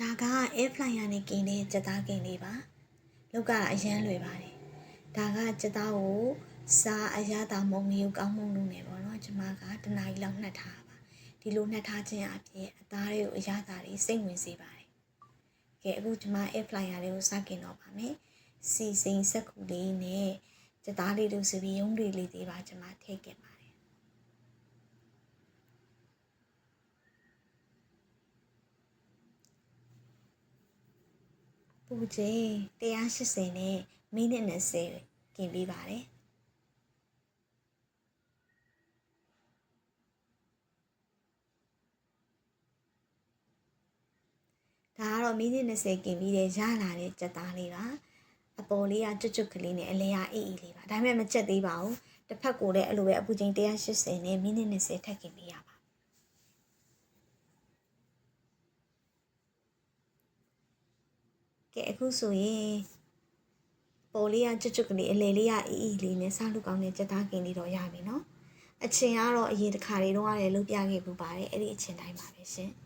ဒါက air flyer နဲ့กินတဲ့ကြက်သားกินလေးပါလောက်ကအရန်လွယ်ပါတယ်ဒါကကြက်သားကိုစားအရသာမုံမျိုးကောင်းမုံလို့နေပေါ့နော်ကျမကတနားရီလောက်နှက်ထားပါဒီလိုနှက်ထားခြင်းအပြင်အသားတွေကိုအရသာတွေစိတ်ဝင်စေပါတယ်ကဲအခုကျမ air flyer လေးကိုစกินတော့ပါမယ်စီစိန်စက်ကူလေးနဲ့ကြက်သားလေးတို့စပီးရုံးတွေလေးတွေပါကျမထည့်ခဲ့ပါ ပူချိန်180နဲ့မိနစ်20กินပြီးပါတယ်ဒါကတော့မိနစ်20กินပြီးတဲ့ရလာတဲ့ကြက်သားလေးပါအပေါ်လေးကကျွတ်ကျွတ်ကလေးနဲ့အလဲရအေးအေးလေးပါဒါပေမဲ့မကြက်သေးပါဘူးတစ်ဖက်ကိုလည်းအဲ့လိုပဲအပူချိန်180နဲ့မိနစ်20ထပ်กินပြီးရပါ ကဲအခုဆိုရင်ပေါ်လေးကကျွတ်ကျွတ်ကလေးအလေလေးကအေးအေးလေးနဲ့စားလို့ကောင်းတဲ့ကြက်သားကင်လေးတော့ရပြီနော်အချင်းကတော့အရင်တစ်ခါလေးတော့ရတယ်လုတ်ပြခဲ့ပူပါတယ်အဲ့ဒီအချင်းတိုင်းပါပဲရှင်။